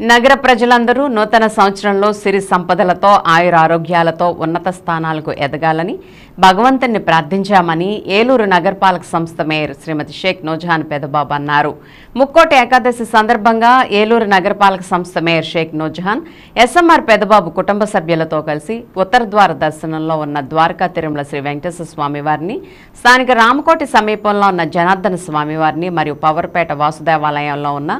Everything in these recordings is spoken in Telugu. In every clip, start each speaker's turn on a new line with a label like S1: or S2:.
S1: నగర ప్రజలందరూ నూతన సంవత్సరంలో సిరి సంపదలతో ఆయుర ఆరోగ్యాలతో ఉన్నత స్థానాలకు ఎదగాలని భగవంతుని ప్రార్థించామని ఏలూరు నగరపాలక సంస్థ మేయర్ శ్రీమతి షేక్ నోజాన్ పెదబాబు అన్నారు. ముక్కోటి ఏకాదశి సందర్భంగా ఏలూరు నగరపాలక సంస్థ మేయర్ షేక్ నోజాన్ ఎస్ఎంఆర్ పెదబాబు కుటుంబ సభ్యులతో కలిసి ఉత్తర ద్వార దర్శనంలో ఉన్న ద్వారకా తిరుమల శ్రీ వెంకటేశ్వర స్వామి వారిని స్థానిక రామకోటి సమీపంలో ఉన్న జనార్దన స్వామి వారిని మరియు పవర్పేట వాసుదేవాలయంలో ఉన్న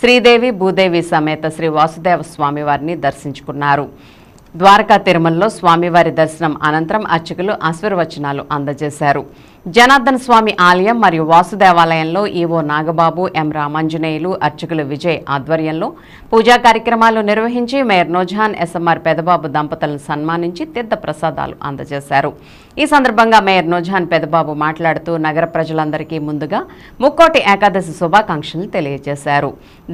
S1: శ్రీదేవి భూదేవి సమేత శ్రీ వాసుదేవ స్వామివారిని దర్శించుకున్నారు. ద్వారకా తిరుమలలో స్వామివారి దర్శనం అనంతరం అర్చకులు ఆశీర్వచనాలు అందజేశారు. జనార్దన స్వామి ఆలయం మరియు వాసుదేవాలయంలో ఈవో నాగబాబు ఎం రామాంజనేయులు అర్చకులు విజయ్ ఆధ్వర్యంలో పూజా కార్యక్రమాలు నిర్వహించి మేయర్ నోజాన్ ఎస్ఎంఆర్ పెదబాబు దంపతులను సన్మానించి తీర్థ ప్రసాదాలు అందజేశారు. ఈ సందర్భంగా మేయర్ నోజాన్ పెదబాబు మాట్లాడుతూ నగర ప్రజలందరికీ ముందుగా ముక్కోటి ఏకాదశి శుభాకాంక్షలు తెలియజేశారు.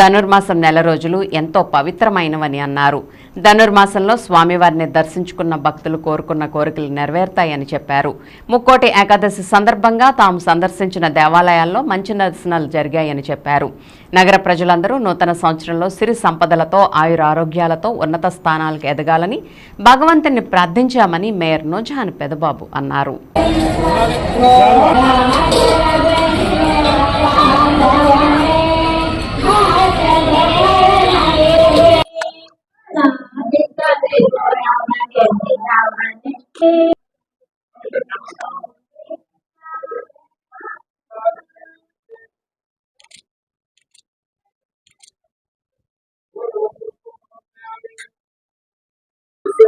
S1: ధనుర్మాసం నెల రోజులు ఎంతో పవిత్రమైనవని అన్నారు. ధనుర్మాసంలో స్వామివారిని దర్శించుకున్న భక్తులు కోరుకున్న కోరికలు నెరవేరుతాయని చెప్పారు. ముక్కోటి ఏకాదశి సందర్భంగా తాము సందర్శించిన దేవాలయాల్లో మంచి దర్శనాలు జరిగాయని చెప్పారు నగర ప్రజలందరూ నూతన సంవత్సరంలో సిరి సంపదలతో ఆయుర ఆరోగ్యాలతో ఉన్నత స్థానాలకు ఎదగాలని భగవంతుని ప్రార్థించామని మేయర్ నోజాన్ పెదబాబు అన్నారు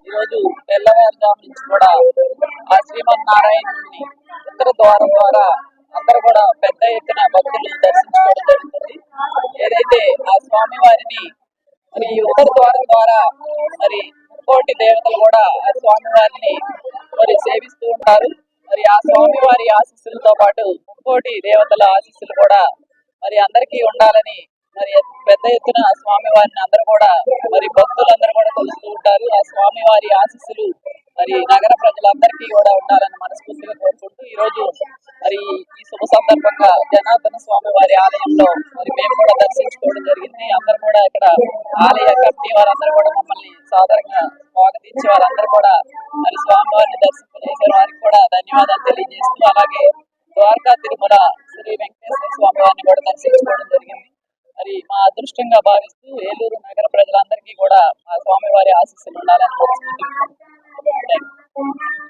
S2: ఈరోజు తెల్లవారుజాము నుంచి కూడా ఆ శ్రీమన్నారాయణుని ఉత్తర ద్వారం ద్వారా అందరూ కూడా పెద్ద ఎత్తున భక్తులు దర్శించుకోవడం జరుగుతుంది. ఏదైతే ఆ స్వామి వారిని మరి ఈ ఉత్తర ద్వారం ద్వారా మరి కోటి దేవతలు కూడా ఆ స్వామి వారిని మరి సేవిస్తూ ఉంటారు. మరి ఆ స్వామి వారి ఆశీస్సులతో పాటు కోటి దేవతల ఆశీస్సులు కూడా మరి అందరికీ ఉండాలని మరి పెద్ద ఎత్తున స్వామి వారిని అందరూ కూడా మరి భక్తులందరూ కూడా కొలుస్తూ ఉంటారు. ఆ స్వామి వారి ఆశీస్సులు మరి నగర ప్రజలందరికీ కూడా ఉండాలని ఈ శుభ సందర్భంగా జనార్దన స్వామి వారి ఆలయంలో మరి మేము కూడా దర్శించుకోవడం జరిగింది. అందరు కూడా ఇక్కడ ఆలయ కమిటీ వారందరూ కూడా మమ్మల్ని సాధారణంగా స్వాగతించి వారందరూ కూడా మరి స్వామి వారిని దర్శింపజేసే వారికి కూడా ధన్యవాదాలు తెలియజేస్తూ అలాగే ద్వారకా తిరుమల శ్రీ వెంకటేశ్వర స్వామి వారిని కూడా దర్శించుకోవడం జరిగింది. మరి మా అదృష్టంగా భావిస్తూ ఏలూరు నగర ప్రజలందరికీ కూడా మా స్వామివారి ఆశీస్సులు ఉండాలని మనస్ఫూర్తిగా కోరుకుంటున్నాను.